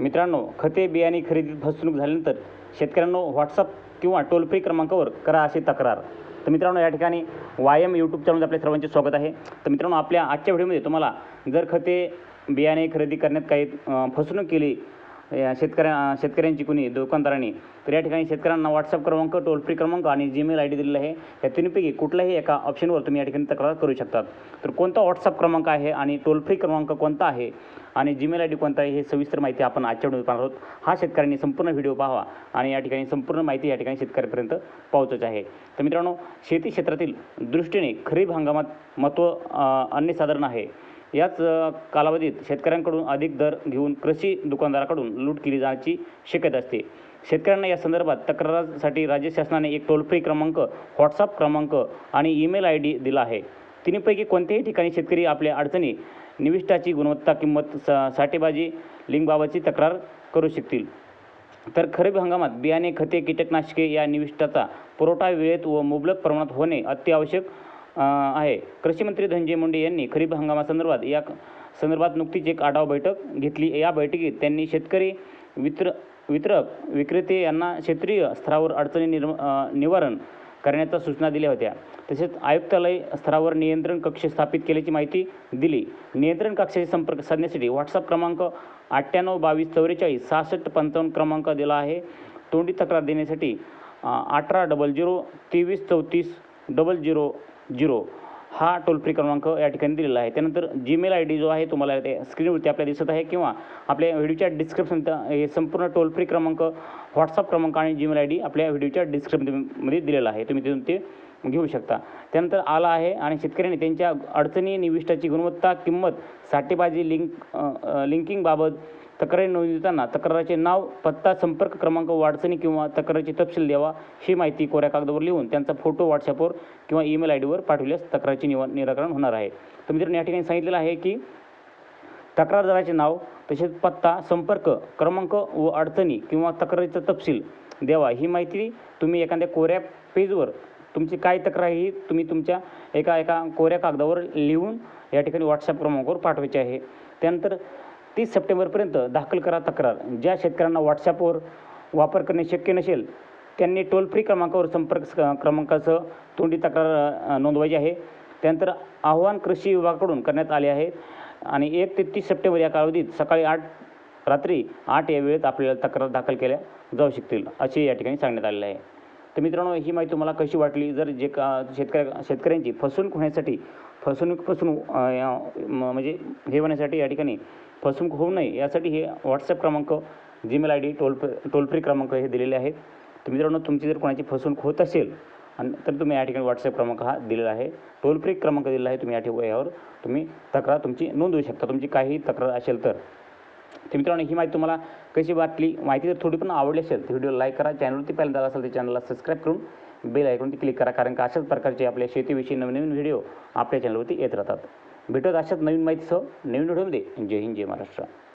मित्रांनो खते बियाणे खरेदीत फसवणूक झाल्यानंतर शेतकऱ्यांनो व्हॉट्सअप किंवा टोल फ्री क्रमांकावर करा अशी तक्रार. तर मित्रांनो या ठिकाणी वाय एम यूट्यूब चॅनलमध्ये आपल्या सर्वांचे स्वागत आहे. तर मित्रांनो आपल्या आजच्या व्हिडिओमध्ये तुम्हाला जर खते बियाणे खरेदी करण्यात काही फसवणूक केली या शेतकऱ्या शेतकऱ्यांची कुणी दुकानदारांनी तर या ठिकाणी शेतकऱ्यांना व्हॉट्सअप क्रमांक टोल फ्री क्रमांक आणि जीमेल आय डी दिलेला आहे. या तीनपैकी कुठल्याही एका ऑप्शनवर तुम्ही या ठिकाणी तक्रार करू शकतात. तर कोणता व्हॉट्सअप क्रमांक आहे आणि टोल फ्री क्रमांक कोणता आहे आणि जीमेल आय डी कोणता आहे हे सविस्तर माहिती आपण आजच्या व्हिडिओ पाहणार आहोत. हा शेतकऱ्यांनी संपूर्ण व्हिडिओ पाहावा आणि या ठिकाणी संपूर्ण माहिती या ठिकाणी शेतकऱ्यापर्यंत पोहोचायची आहे. तर मित्रांनो शेती क्षेत्रातील दृष्टीने खरीप हंगामात महत्त्व अन्यसाधारण आहे. याच कालावधीत शेतकऱ्यांकडून अधिक दर घेऊन कृषी दुकानदाराकडून लूट केली जाण्याची शक्यता असते. शेतकऱ्यांना या संदर्भात तक्रारासाठी राज्य शासनाने एक टोल फ्री क्रमांक व्हॉट्सअप क्रमांक आणि ईमेल आय डी दिला आहे. तिन्हीपैकी कोणत्याही ठिकाणी शेतकरी आपल्या अडचणी निविष्ठाची गुणवत्ता किंमत सा साठेबाजी लिंकबाबतची तक्रार करू शकतील. तर खरीप हंगामात बियाणे खते कीटकनाशके या निविष्ठाचा पुरवठा वेळेत व मुबलक प्रमाणात होणे अत्यावश्यक आहे. कृषीमंत्री धनंजय मुंडे यांनी खरीप हंगामासंदर्भात या संदर्भात नुकतीच एक आढावा बैठक घेतली. या बैठकीत त्यांनी शेतकरी वितर वितरक विक्रेते यांना क्षेत्रीय स्तरावर अडचणी निर्म निवारण करण्याच्या सूचना दिल्या होत्या. तसेच आयुक्तालय स्तरावर नियंत्रण कक्ष स्थापित केल्याची माहिती दिली. नियंत्रण कक्षाशी संपर्क साधण्यासाठी व्हॉट्सअप क्रमांक अठ्ठ्याण्णव बावीस चौवेचाळीस सहासष्ट पंचावन्न क्रमांक दिला आहे. तोंडी तक्रार देण्यासाठी अठरा डबल झिरो तेवीस चौतीस डबल झिरो झिरो. हा टोल फ्री क्रमांक या ठिकाणी दिलेला आहे. त्यानंतर जीमेल आय डी जो आहे तुम्हाला ते स्क्रीनवरती आपल्याला दिसत आहे किंवा आपल्या व्हिडिओच्या डिस्क्रिप्शन हे संपूर्ण टोल फ्री क्रमांक व्हॉट्सअप क्रमांक आणि जीमेल आय डी आपल्या व्हिडिओच्या डिस्क्रिप्शनमध्ये दिलेला आहे. तुम्ही तिथून ते घेऊ शकता. त्यानंतर आला आहे आणि शेतकऱ्यांनी त्यांच्या अडचणी निविष्टाची गुणवत्ता किंमत साठेबाजी लिंक लिंकिंगबाबत तक्रारी नोंदवताना तक्राराचे नाव पत्ता संपर्क क्रमांक वाढचणी अडचणी किंवा तक्रारीचे तपशील द्यावा ही माहिती कोऱ्या कागदावर लिहून त्यांचा फोटो व्हॉट्सअपवर किंवा ईमेल आय डीवर पाठवल्यास तक्रारीचे निवा निराकरण होणार आहे. तर मित्रांनो या ठिकाणी सांगितलेलं आहे की तक्रारदाराचे नाव तसेच पत्ता संपर्क क्रमांक व अडचणी किंवा तक्रारीचा तपशील द्यावा. ही माहिती तुम्ही एखाद्या कोऱ्या पेजवर तुमची काय तक्रार ही तुम्ही तुमच्या एका एका कोऱ्या कागदावर लिहून या ठिकाणी व्हॉट्सअप क्रमांकावर पाठवायचे आहे. त्यानंतर तीस सप्टेंबरपर्यंत दाखल करा तक्रार. ज्या शेतकऱ्यांना व्हॉट्सअपवर वापर करणे शक्य नसेल त्यांनी टोल फ्री क्रमांकावर संपर्क स- क्रमांकासह तोंडी तक्रार नोंदवायची आहे. त्यानंतर आव्हान कृषी विभागाकडून करण्यात आले आहे आणि एक ते तीस सप्टेंबर या कालावधीत सकाळी आठ रात्री आठ या वेळेत आपल्याला तक्रार दाखल केल्या जाऊ शकतील असे या ठिकाणी सांगण्यात आलेलं आहे. तर मित्रांनो ही माहिती तुम्हाला कशी वाटली? जर जे का शेतकऱ्या शेतकऱ्यांची फसवणूक होण्यासाठी फसवणूक फसवणूक म- म्हणजे हे होण्यासाठी या ठिकाणी फसवणूक होऊ नये यासाठी हे व्हॉट्सअप क्रमांक Gmail ID toll toll free क्रमांक हे दिलेले आहेत. तर मित्रांनो तुमची जर कोणाची फसवणूक होत असेल आणि तर तुम्ही या ठिकाणी व्हॉट्सअप क्रमांक हा दिलेला आहे. टोल फ्री क्रमांक दिलेला आहे तुम्ही या ठिकाणी यावर तुम्ही तक्रार तुमची नोंदवू शकता. तुमची काही तक्रार असेल तर. तर मित्रांनो ही माहिती तुम्हाला कशी वाटली माहिती जर थोडी पण आवडली असेल तर व्हिडिओ लाईक करा चॅनलवरती पहिल्यांदा असेल तर चॅनलला सबस्क्राईब करून बेल आयकॉनवरती क्लिक करा कारण का अशाच प्रकारचे आपल्या शेतीविषयी नवीन नवीन व्हिडिओ आपल्या चॅनलवरती येत राहतात. भेटत अशाच नवीन माहितीसह नवीन व्हिडिओमध्ये. जय हिंद जय महाराष्ट्र.